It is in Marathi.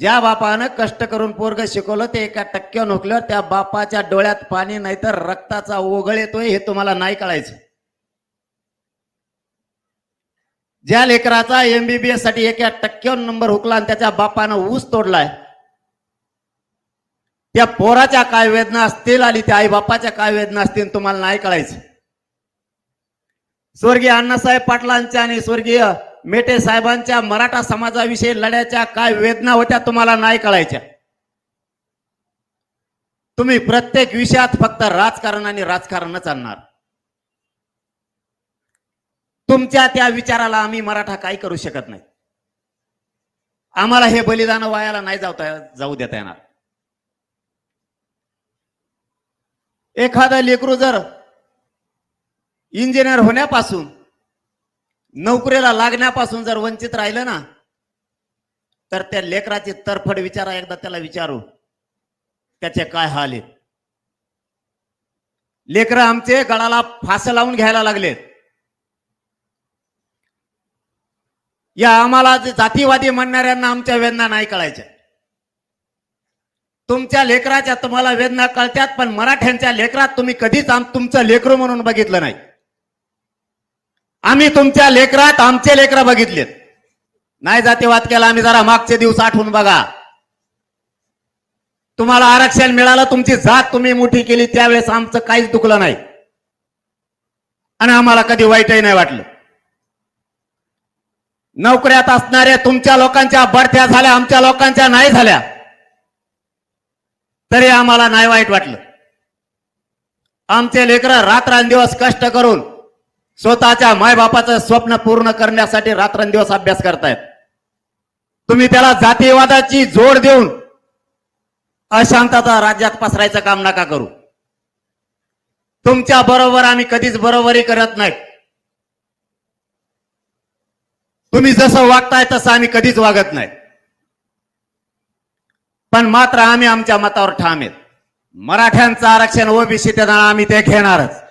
ज्या बापानं कष्ट करून पोरग शिकवलं ते एका टक्क्या नोकल्यावर त्या बापाच्या डोळ्यात पाणी नाही तर रक्ताचा ओघळ येतोय हे तुम्हाला नाही कळायचं. ज्या लेकराचा एमबीबीएससाठी एका टक्क्यावर नंबर हुकला आणि त्याच्या बापानं ऊस तोडलाय त्या पोराच्या काय वेदना असतील आणि त्या आई बापाच्या काय वेदना असतील तुम्हाला नाही कळायचं. स्वर्गीय अण्णासाहेब पाटलांच्या आणि स्वर्गीय मेटे साहेबांच्या मराठा समाजाविषयी लढ्याच्या काय वेदना होत्या तुम्हाला नाही कळायच्या? तुम्ही प्रत्येक विषयात फक्त राजकारण आणि राजकारणच आणणार. तुमच्या त्या विचाराला आम्ही मराठा काही करू शकत नाही? आम्हाला हे बलिदान वायाला नाही जावता जाऊ देता येणार. एखादं लेकरू जर इंजिनियर होण्यापासून नोकरीला लागण्यापासून जर वंचित राहिलं ना तर त्या लेकराची तरफड विचारा एकदा त्याला विचारू त्याचे काय हाल आहेत. लेकरं आमचे गळाला फास लावून घ्यायला लागलेत. या आम्हाला जातीवादी म्हणणाऱ्यांना आमच्या वेदना नाही कळायच्या. तुमच्या लेकराच्या तुम्हाला वेदना कळत्यात पण मराठ्यांच्या लेकरात तुम्ही कधीच आम तुमचं लेकरू म्हणून बघितलं नाही. आम्ही तुमच्या लेकरात आमचे लेकरं बघितलेत. नाही जातीवाद केला आम्ही जरा मागचे दिवस आठवून बघा. तुम्हाला आरक्षण मिळालं तुमची जात तुम्ही मोठी केली त्यावेळेस आमचं काहीच दुखलं नाही. आणि आम्हाला कधी वाईटही नाही वाटलं. नोकऱ्यात असणाऱ्या तुमच्या लोकांच्या बढत्या झाल्या आमच्या लोकांच्या नाही झाल्या. तरी आम्हाला नाही वाईट वाटलं. आमचे लेकर रात्रंदिवस कष्ट करून स्वतःच्या मायबापाचं स्वप्न पूर्ण करण्यासाठी रात्रंदिवस अभ्यास करतायत. तुम्ही त्याला जातीवादाची जोड देऊन अशांतता राज्यात पसरायचं काम नका करू. तुमच्या बरोबर आम्ही कधीच बरोबरी करत नाही तुम्ही जसं वागताय तसं आम्ही कधीच वागत नाही पण मात्र आम्ही आमच्या मतावर ठाम आहेत. मराठ्यांचं आरक्षण ओबीसी त्यांना आम्ही ते घेणारच.